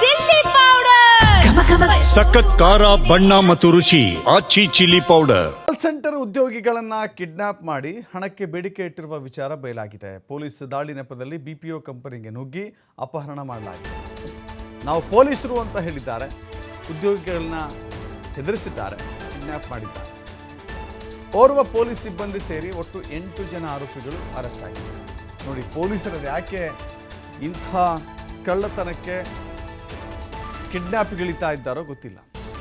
Chilli powder. ಸಖತ್ ಖಾರ ಬಣ್ಣ ಮತ್ತು ರುಚಿ Aachi chilli powder. Call centre ಉದ್ಯೋಗಿಗಳನ್ನ kidnap ಮಾಡಿ ಹಣಕ್ಕೆ ಬೇಡಿಕೆ ಇಟ್ಟಿರುವ ವಿಚಾರ ಬಯಲಾಗಿದೆ. ಪೊಲೀಸ್ ದಾಳಿ ನೆಪದಲ್ಲಿ ಬಿಪಿಒ ಕಂಪನಿಗೆ ನುಗ್ಗಿ ಅಪಹರಣ ಮಾಡಲಾಗಿದೆ. ನಾವು ಪೊಲೀಸರು ಅಂತ ಹೇಳಿದ್ದಾರೆ. ಉದ್ಯೋಗಿಗಳನ್ನ ಹೆದರಿಸಿದ್ದಾರೆ. ಕಿಡ್ನಾಪ್ ಮಾಡಿದ್ದಾರೆ. ಓರ್ವ ಪೊಲೀಸ್ ಸಿಬ್ಬಂದಿ ಸೇರಿ ಒಟ್ಟು ಎಂಟು ಜನ ಆರೋಪಿಗಳು ಅರೆಸ್ಟ್ ಆಗಿದ್ದಾರೆ ನೋಡಿ ಪೊಲೀಸರ ಯಾಕೆ ಇಂಥ ಕಳ್ಳತನಕ್ಕೆ ಕಿಡ್ನಾಪ್ಗಿಳಿತಾ ಇದ್ದಾರೋ ಗೊತ್ತಿಲ್ಲ.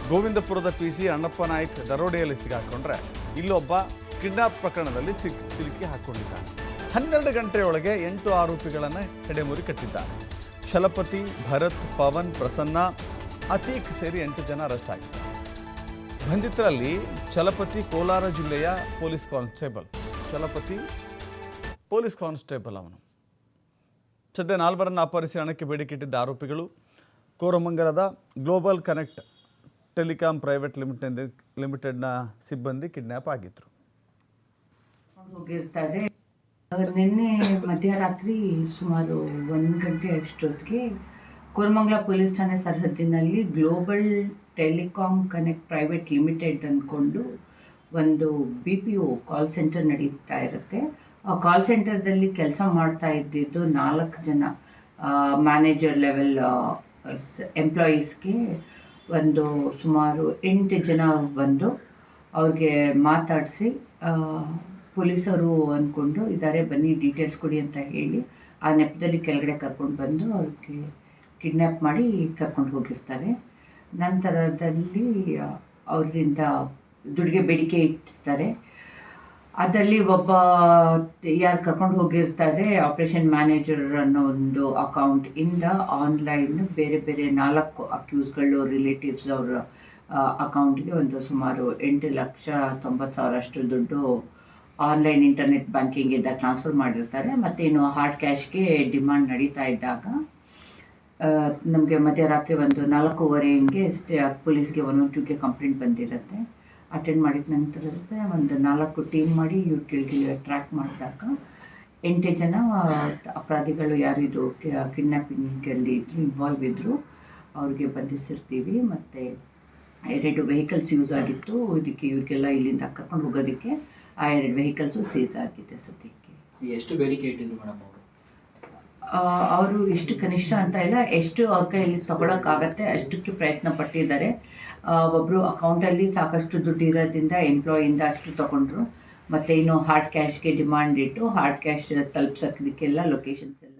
ಗೋವಿಂದಪುರದ ಪಿ ಸಿ ಅಣ್ಣಪ್ಪ ನಾಯಕ್ ದರೋಡೆಯಲ್ಲಿ ಸಿಗಾಕೊಂಡ್ರೆ ಇಲ್ಲೊಬ್ಬ ಕಿಡ್ನಾಪ್ ಪ್ರಕರಣದಲ್ಲಿ ಸಿಕ್, ಸಿಲುಕಿ ಹಾಕೊಂಡಿದ್ದಾನೆ. ಹನ್ನೆರಡು ಗಂಟೆಯೊಳಗೆ ಎಂಟು ಆರೋಪಿಗಳನ್ನು ಹೆಡೆಮುರಿ ಕಟ್ಟಿದ್ದಾರೆ. ಛಲಪತಿ, ಭರತ್, ಪವನ್, ಪ್ರಸನ್ನ, ಅತೀಕ್ ಸೇರಿ ಎಂಟು ಜನ ಅರೆಸ್ಟ್ ಆಗಿದ್ದಾರೆ ಬಂಧಿತರಲ್ಲಿ ಛಲಪತಿ ಕೋಲಾರ ಜಿಲ್ಲೆಯ police constable. Chalapathi police constable ಅವನು. ಸದ್ಯ ನಾಲ್ವರನ್ನು ಅಪಹರಿಸಿ ಹಣಕ್ಕೆ ಬೇಡಿಕೆ ಇಟ್ಟಿದ್ದ ಆರೋಪಿಗಳು ಕೋರಮಂಗಲದ global connect telecom private limited ಲಿಮಿಟೆಡ್ನ ಸಿಬ್ಬಂದಿ ಕಿಡ್ನ್ಯಾಪ್ ಆಗಿದ್ರು. ಹೋಗಿರ್ತಾರೆ ಅವ್ರು ನಿನ್ನೆ ಮಧ್ಯರಾತ್ರಿ ಸುಮಾರು ಒಂದು ಗಂಟೆ ಅಷ್ಟೊತ್ತಿಗೆ ಕೋರಮಂಗಲ ಪೊಲೀಸ್ ಠಾಣೆ ಸರಹದ್ದಿನಲ್ಲಿ global telecom connect private limited ಅಂದ್ಕೊಂಡು ಒಂದು B P O call centre ನಡೀತಾ ಇರುತ್ತೆ. ಆ ಕಾಲ್ ಸೆಂಟರ್ದಲ್ಲಿ ಕೆಲಸ ಮಾಡ್ತಾ ಇದ್ದಿದ್ದು ನಾಲ್ಕು ಜನ ಮ್ಯಾನೇಜರ್ ಲೆವೆಲ್ ಎಂಪ್ಲಾಯೀಸ್ಗೆ ಒಂದು ಸುಮಾರು ಎಂಟು ಜನ ಬಂದು ಅವ್ರಿಗೆ ಮಾತಾಡಿಸಿ ಪೊಲೀಸರು ಅಂದ್ಕೊಂಡು ಇದ್ದಾರೆ ಬನ್ನಿ ಡೀಟೇಲ್ಸ್ ಕೊಡಿ ಅಂತ ಹೇಳಿ ಆ ನೆಪದಲ್ಲಿ ಕೆಳಗಡೆ ಕರ್ಕೊಂಡು ಬಂದು ಅವ್ರಿಗೆ ಕಿಡ್ನ್ಯಾಪ್ ಮಾಡಿ ಕರ್ಕೊಂಡು ಹೋಗಿರ್ತಾರೆ. ನಂತರದಲ್ಲಿ ಅವರಿಂದ ದುಡ್ಡಿಗೆ ಬೇಡಿಕೆ ಇಟ್ಟಿರ್ತಾರೆ. ಅದರಲ್ಲಿ ಒಬ್ಬ, ಯಾರು ಕರ್ಕೊಂಡು ಹೋಗಿರ್ತಾರೆ ಆಪರೇಷನ್ ಮ್ಯಾನೇಜರ್ ಅನ್ನೋ ಒಂದು ಅಕೌಂಟ್ ಇಂದ ಆನ್ಲೈನ್ ಬೇರೆ ಬೇರೆ ನಾಲ್ಕು ಅಕ್ಯೂಸ್ಗಳು ರಿಲೇಟಿವ್ಸ್ ಅವರ ಅಕೌಂಟ್ಗೆ ಒಂದು ಸುಮಾರು ಎಂಟು ಲಕ್ಷ ತೊಂಬತ್ತು ಸಾವಿರ ಅಷ್ಟು ದುಡ್ಡು ಆನ್ಲೈನ್ ಇಂಟರ್ನೆಟ್ ಬ್ಯಾಂಕಿಂಗಿಂದ ಟ್ರಾನ್ಸ್ಫರ್ ಮಾಡಿರ್ತಾರೆ. ಮತ್ತೇನು ಹಾರ್ಡ್ ಕ್ಯಾಶ್ಗೆ ಡಿಮಾಂಡ್ ನಡೀತಾ ಇದ್ದಾಗ ನಮಗೆ ಮಧ್ಯರಾತ್ರಿ ಒಂದು ನಾಲ್ಕೂವರೆ ಹಿಂಗೆ ಪೊಲೀಸ್ಗೆ ಒನ್ ಒನ್ ಟೂಗೆ ಕಂಪ್ಲೇಂಟ್ ಬಂದಿರುತ್ತೆ. ಅಟೆಂಡ್ ಮಾಡಿದ ನಂತರ ಒಂದು ನಾಲ್ಕು ಟೀಮ್ ಮಾಡಿ ಇವ್ರ ಕೆಳಗೆ ಟ್ರ್ಯಾಕ್ ಮಾಡಿದಾಗ ಎಂಟು ಜನ ಅಪರಾಧಿಗಳು ಯಾರಿದ್ರು ಕಿಡ್ನ್ಯಾಪಿಂಗಲ್ಲಿ ಇದ್ರು ಇನ್ವಾಲ್ವ್ ಇದ್ದರು ಅವ್ರಿಗೆ ಬಂಧಿಸಿರ್ತೀವಿ. ಮತ್ತು ಎರಡು ವೆಹಿಕಲ್ಸ್ ಯೂಸ್ ಆಗಿತ್ತು. ಇದಕ್ಕೆ ಇವ್ರಿಗೆಲ್ಲ ಇಲ್ಲಿಂದ ಕರ್ಕೊಂಡು ಹೋಗೋದಕ್ಕೆ ಆ ಎರಡು ವೆಹಿಕಲ್ಸು ಸೀಸ್ ಆಗಿದೆ ಸದ್ಯಕ್ಕೆ. ಎಷ್ಟು ಬೇಡಿಕೆ ಇಟ್ಟಿದ್ರು ಮೇಡಮ್ ಅವರು ಎಷ್ಟು ಕನಿಷ್ಠ ಅಂತ ಇಲ್ಲ, ಎಷ್ಟು ಅವ್ರ ಕೈಯಲ್ಲಿ ತಗೊಳಕ್ಕಾಗತ್ತೆ ಅಷ್ಟಕ್ಕೆ ಪ್ರಯತ್ನ ಪಟ್ಟಿದ್ದಾರೆ. ಒಬ್ಬರು ಅಕೌಂಟಲ್ಲಿ ಸಾಕಷ್ಟು ದುಡ್ಡು ಇರೋದ್ರಿಂದ ಎಂಪ್ಲಾಯಿಂದ ಅಷ್ಟು ತಗೊಂಡ್ರು. ಮತ್ತೆ ಇನ್ನು ಹಾರ್ಡ್ ಕ್ಯಾಶ್ಗೆ ಡಿಮಾಂಡ್ ಇಟ್ಟು ಹಾರ್ಡ್ ಕ್ಯಾಶ್ ತಲುಪ್ಸೋದಕ್ಕೆಲ್ಲ ಲೊಕೇಶನ್ಸ್ ಎಲ್ಲ